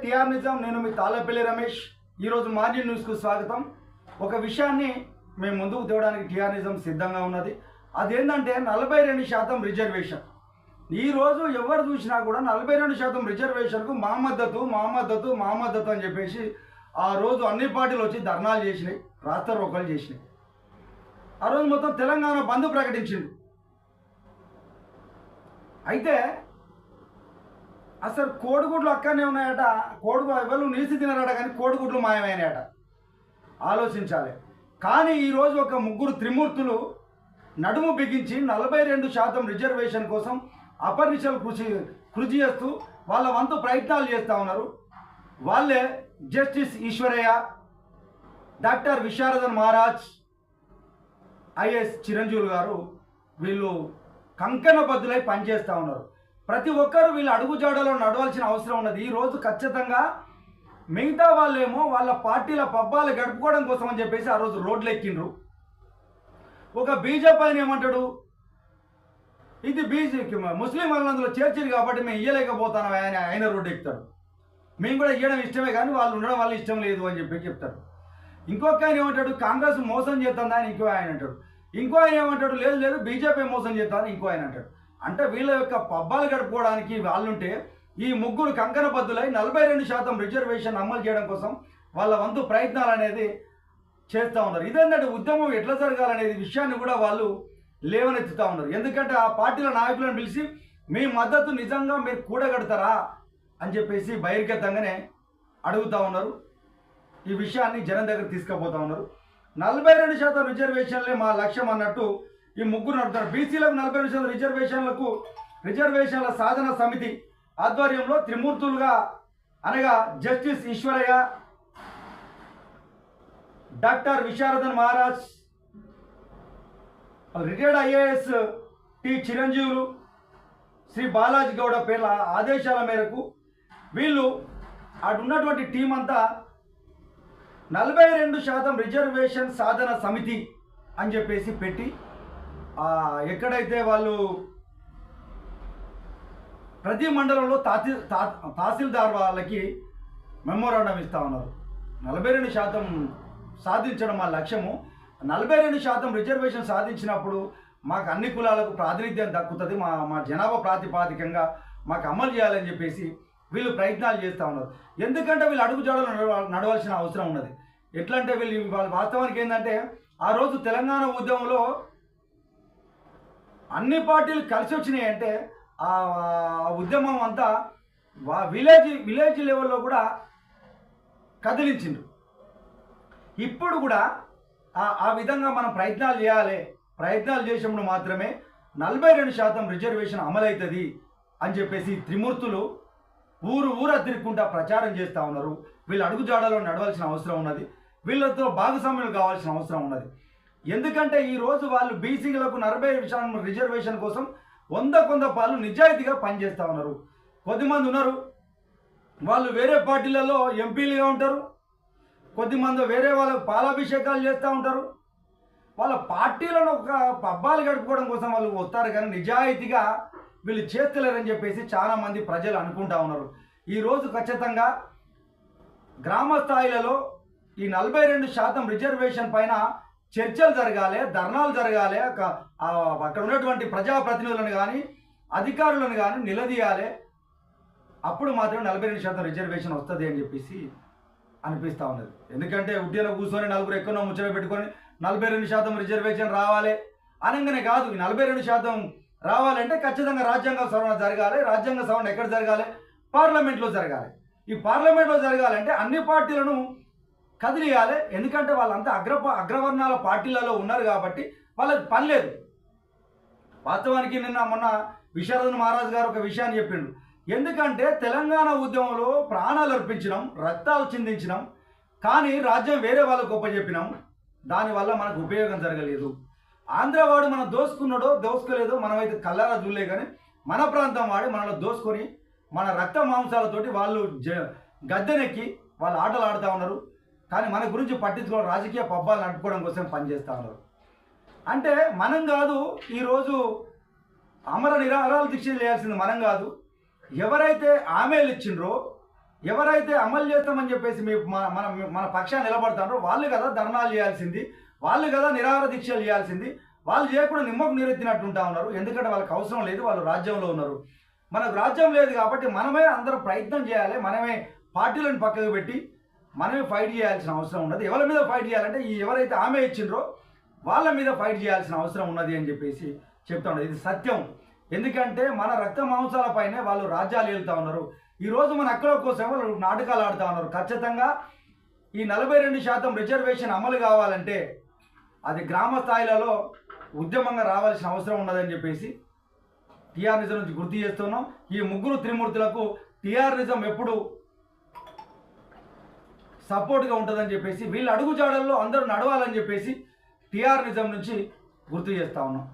TR Nizam. నేను మీ తాళ్ళపల్లి రమేష్. ఈరోజు morning న్యూస్కు స్వాగతం. ఒక విషయాన్ని మేము ముందుకు తేవడానికి టిఆర్ నిజాం సిద్ధంగా ఉన్నది. అదేంటంటే నలభై రెండు శాతం రిజర్వేషన్. ఈరోజు ఎవరు చూసినా కూడా నలభై రెండు శాతం రిజర్వేషన్కు మా మద్దతు మా మద్దతు మా మద్దతు అని చెప్పేసి ఆ రోజు అన్ని పార్టీలు వచ్చి ధర్నాలు చేసినాయి. రాష్ట్ర రోకలు చేసినాయి. ఆ రోజు మొత్తం తెలంగాణ బంద్ ప్రకటించింది. అయితే అసలు కోడిగుడ్లు అక్కడనే ఉన్నాయట. కోడిగు ఎవరు నీసి తినరట కానీ కోడిగుడ్లు మాయమైనాయట. ఆలోచించాలి. కానీ ఈరోజు ఒక ముగ్గురు త్రిమూర్తులు నడుము బిగించి నలభై రెండు శాతం రిజర్వేషన్ కోసం అపరిచలు కృషి కృషి చేస్తూ వాళ్ళ వంతు ప్రయత్నాలు చేస్తూ ఉన్నారు. వాళ్ళే justice Eswaraiah doctor Visharadan Maharaj IAS Chiranjeevulu garu వీళ్ళు కంకణ బద్దులై పనిచేస్తూ ఉన్నారు. ప్రతి ఒక్కరు వీళ్ళ అడుగుజాడలో నడవాల్సిన అవసరం ఉన్నది. ఈ రోజు ఖచ్చితంగా మిగతా వాళ్ళేమో వాళ్ళ పార్టీల పబ్బాలు గడుపుకోవడం కోసం అని చెప్పేసి ఆ రోజు రోడ్లు ఎక్కిండ్రు ఒక బీజేపీ ఆయన ఏమంటాడు? ఇది బీజేపీ ముస్లిం వాళ్ళందులో చేర్చింది కాబట్టి మేము ఇయ్యలేకపోతాను ఆయన ఆయన రోడ్డు ఎక్కుతాడు మేము కూడా ఇవ్వడం ఇష్టమే కానీ వాళ్ళు ఉండడం వల్ల ఇష్టం లేదు అని చెప్పి చెప్తారు ఇంకొక ఆయన ఏమంటాడు? కాంగ్రెస్ మోసం చేస్తుందా అని ఇంకో ఆయన అంటాడు. ఇంకో ఆయన ఏమంటాడు? లేదు లేదు బీజేపీ మోసం చేస్తుందని ఇంకో ఆయన అంటాడు. అంటే వీళ్ళ యొక్క పబ్బాలు గడుపుకోవడానికి వాళ్ళుంటే ఈ ముగ్గురు కంకణబద్దులై నలభై రెండు శాతం రిజర్వేషన్ అమలు చేయడం కోసం వాళ్ళ వంతు ప్రయత్నాలు అనేది చేస్తూ ఉన్నారు. ఇదేంటంటే ఉద్యమం ఎట్లా జరగాలనేది విషయాన్ని కూడా వాళ్ళు లేవనెత్తుతూ ఉన్నారు. ఎందుకంటే ఆ పార్టీల నాయకులను పిలిచి మీ మద్దతు నిజంగా మీరు కూడగడతారా? అని చెప్పేసి బహిర్గతంగానే అడుగుతూ ఉన్నారు. ఈ విషయాన్ని జనం దగ్గర తీసుకుపోతా ఉన్నారు. నలభై రెండు శాతం రిజర్వేషన్లే మా లక్ష్యం అన్నట్టు ఈ ముగ్గురు నడుపుతారు. బీసీలకు నలభై రెండు శాతం రిజర్వేషన్లకు రిజర్వేషన్ల సాధన సమితి ఆధ్వర్యంలో త్రిమూర్తులుగా అనగా justice Eshwaraiah doctor Visharadan Maharaj retired IAS T Chiranjeevulu Shri Balaji Gowda పేర్ల ఆదేశాల మేరకు వీళ్ళు అటు ఉన్నటువంటి టీం అంతా నలభై రెండు శాతం రిజర్వేషన్ సాధన సమితి అని చెప్పేసి పెట్టి ఎక్కడైతే వాళ్ళు ప్రతి మండలంలో తహసీల్ తా- తహసీల్దార్ వాళ్ళకి మెమోరాండం ఇస్తా ఉన్నారు. నలభై రెండు శాతం సాధించడం మా లక్ష్యము. నలభై రెండు శాతం రిజర్వేషన్ సాధించినప్పుడు మాకు అన్ని కులాలకు ప్రాతినిధ్యం దక్కుతుంది. మా మా జనాభా ప్రాతిపాదికంగా మాకు అమలు చేయాలని చెప్పేసి వీళ్ళు ప్రయత్నాలు చేస్తూ ఉన్నారు. ఎందుకంటే వీళ్ళు అడుగుజాడలు నడవ నడవాల్సిన అవసరం ఉన్నది. ఎట్లా అంటే వీళ్ళు వాళ్ళ వాస్తవానికి ఏంటంటే ఆ రోజు తెలంగాణ ఉద్యమంలో అన్ని పార్టీలు కలిసి వచ్చినాయి అంటే ఆ ఉద్యమం అంతా విలేజ్ విలేజ్ లెవెల్లో కూడా కదిలించిండు ఇప్పుడు కూడా ఆ- విధంగా మనం ప్రయత్నాలు చేయాలి. ప్రయత్నాలు చేసినప్పుడు మాత్రమే నలభై రెండు శాతం రిజర్వేషన్ అమలవుతుంది అని చెప్పేసి త్రిమూర్తులు ఊరు ఊర తిరుక్కుంటా ప్రచారం చేస్తూ ఉన్నారు. వీళ్ళు అడుగుజాడలో నడవాల్సిన అవసరం ఉన్నది. వీళ్ళతో భాగస్వామ్యం కావాల్సిన అవసరం ఉన్నది. ఎందుకంటే ఈరోజు వాళ్ళు బీసీలకు నలభై శాతం రిజర్వేషన్ కోసం వంద కొంద పాలు నిజాయితీగా పనిచేస్తూ ఉన్నారు. కొద్దిమంది ఉన్నారు. వాళ్ళు వేరే పార్టీలలో ఎంపీలుగా ఉంటారు. కొద్దిమంది వేరే వాళ్ళకు పాలాభిషేకాలు చేస్తూ ఉంటారు. వాళ్ళ పార్టీలను ఒక పబ్బాలు గడుపుకోవడం కోసం వాళ్ళు వస్తారు కానీ నిజాయితీగా వీళ్ళు చేస్తలేరని చెప్పేసి చాలామంది ప్రజలు అనుకుంటా ఉన్నారు. ఈరోజు ఖచ్చితంగా గ్రామ స్థాయిలలో ఈ నలభై రెండు శాతం రిజర్వేషన్ పైన చర్చలు జరగాలి ధర్నాలు జరగాలి ఒక- అక్కడ ఉన్నటువంటి ప్రజాప్రతినిధులను కానీ అధికారులను కానీ నిలదీయాలి. అప్పుడు మాత్రం నలభై రెండు శాతం రిజర్వేషన్ వస్తుంది అని చెప్పేసి అనిపిస్తూ ఉన్నది. ఎందుకంటే ఉద్యోగం కూర్చొని నలుగురు ఎక్కువ ముచ్చట పెట్టుకొని నలభై రెండు శాతం రిజర్వేషన్ రావాలి అనగానే కాదు నలభై రెండు శాతం రావాలంటే ఖచ్చితంగా రాజ్యాంగ సవరణ జరగాలి రాజ్యాంగ సవరణ ఎక్కడ జరగాలి? పార్లమెంట్లో జరగాలి. ఈ పార్లమెంట్లో జరగాలంటే అన్ని పార్టీలను కదిలియాలి. ఎందుకంటే వాళ్ళంతా అగ్ర అగ్రవర్ణాల పార్టీలలో ఉన్నారు కాబట్టి వాళ్ళకి పని లేదు. వాస్తవానికి నిన్న మొన్న విశారదన్ మహారాజ్ గారు ఒక విషయాన్ని చెప్పిండు. ఎందుకంటే తెలంగాణ ఉద్యమంలో ప్రాణాలు అర్పించినాం రక్తాలు చిందించినాం కానీ రాజ్యం వేరే వాళ్ళకు చెప్పినాం. దానివల్ల మనకు ఉపయోగం జరగలేదు. ఆంధ్రవాడు మనం దోసుకున్నాడో దోసుకోలేదో మనమైతే కల్లారా చూడలే కానీ మన ప్రాంతం వాడి మనలో దోసుకొని మన రక్త మాంసాలతోటి వాళ్ళు గద్దెనెక్కి వాళ్ళు ఆటలు ఆడుతూ ఉన్నారు. కానీ మన గురించి పట్టించుకోవడం రాజకీయ పబ్బాలు నడుపుకోవడం కోసం పనిచేస్తూ ఉన్నారు. అంటే మనం కాదు ఈరోజు అమర నిరాహారాలు దీక్ష చేయాల్సింది మనం కాదు. ఎవరైతే హామీలు ఇచ్చిండ్రో ఎవరైతే అమలు చేస్తామని చెప్పేసి మీ మన మన పక్షాన్ని నిలబడతారో వాళ్ళు కదా ధర్నాలు చేయాల్సింది వాళ్ళు కదా నిరాహార దీక్షలు చేయాల్సింది వాళ్ళు చేయకుండా నిమ్మకు నీరెత్తినట్టు ఉంటా ఉన్నారు. ఎందుకంటే వాళ్ళకి అవసరం లేదు వాళ్ళు రాజ్యంలో ఉన్నారు. మనకు రాజ్యం లేదు కాబట్టి మనమే అందరూ ప్రయత్నం చేయాలి మనమే పార్టీలను పక్కకు పెట్టి మనమే ఫైట్ చేయాల్సిన అవసరం ఉన్నది. ఎవరి మీద ఫైట్ చేయాలంటే ఈ ఎవరైతే ఆమె ఇచ్చిండ్రో వాళ్ళ మీద ఫైట్ చేయాల్సిన అవసరం ఉన్నది అని చెప్పేసి చెప్తా ఉండదు ఇది సత్యం. ఎందుకంటే మన రక్త మాంసాలపైనే వాళ్ళు రాజ్యాలు వెళ్తూ ఉన్నారు. ఈరోజు మన అక్కడ కోసం వాళ్ళు నాటకాలు ఆడుతూ ఉన్నారు. ఖచ్చితంగా ఈ నలభై రెండు శాతం రిజర్వేషన్ అమలు కావాలంటే అది గ్రామ స్థాయిలలో ఉద్యమంగా రావాల్సిన అవసరం ఉన్నదని చెప్పేసి టీఆర్నిజం నుంచి గుర్తు చేస్తున్నాం. ఈ ముగ్గురు త్రిమూర్తులకు టీఆర్నిజం ఎప్పుడు సపోర్ట్గా ఉంటుందని చెప్పేసి వీళ్ళ అడుగుజాడల్లో అందరూ నడవాలని చెప్పేసి టీఆర్ నిజం నుంచి గుర్తు చేస్తా ఉన్నాం.